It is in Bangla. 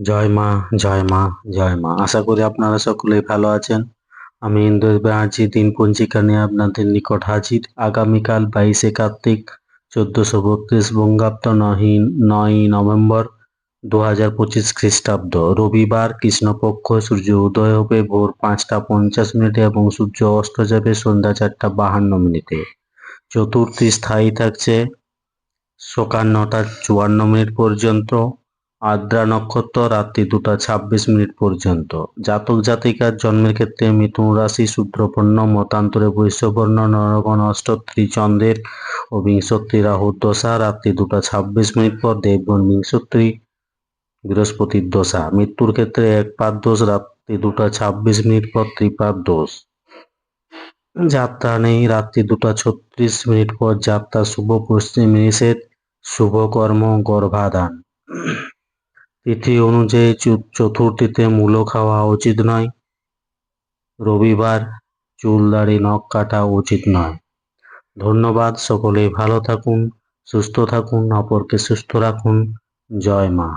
জয় মা জয় মা জয় মা। আশা করি আপনারা সকলেই ভালো আছেন। আমি ইন্দ্র ব্যানার্জি দিন পঞ্জিকা নিয়ে আপনাদের নিকট হাজির। আগামীকাল বাইশে কার্তিক, চোদ্দশো বত্রিশ বঙ্গাব্দ নয়ই নভেম্বর দু হাজার পঁচিশ খ্রিস্টাব্দ। রবিবার কৃষ্ণপক্ষ, সূর্য উদয় হবে ভোর পাঁচটা পঞ্চাশ মিনিটে এবং সূর্য অস্ত যাবে সন্ধ্যা চারটা বাহান্ন মিনিটে। চতুর্থী স্থায়ী থাকছে সকাল নটা চুয়ান্ন মিনিট পর্যন্ত। আদ্রা নক্ষত্র রাত্রি দুটা ছাব্বিশ মিনিট পর্যন্ত। জাতক জাতিকার জন্মের ক্ষেত্রে মিথুন রাশি শূদ্রপন্ন মতান্তরে বৈশ্যবর্ণ নরগণ, অষ্টত্রী, চন্দ্রের ও বিংশত্রী রাহুর দশা, রাত্রি দুটা ছাব্বিশ মিনিট পর দেবগণ, বিংশত্রী বৃহস্পতির দশা। মৃত্যুর ক্ষেত্রে এক পাদ দোষ, রাত্রি দুটা ছাব্বিশ মিনিট পর ত্রিপাদ দোষ। যাত্রা নেই, রাত্রি দুটা ছত্রিশ মিনিট পর যাত্রা, শুভ পশ্চিম নিষেধ, শুভ কর্ম, গর্ভাধান। তিথি অনুযায়ী চতুর্থীতে মূলো খাওয়া উচিত নয়। রবিবার চুল দাড়ি নখ কাটা উচিত নয়। ধন্যবাদ সকলে ভালো থাকুন, সুস্থ থাকুন, অপরকে সুস্থ রাখুন। জয় মা।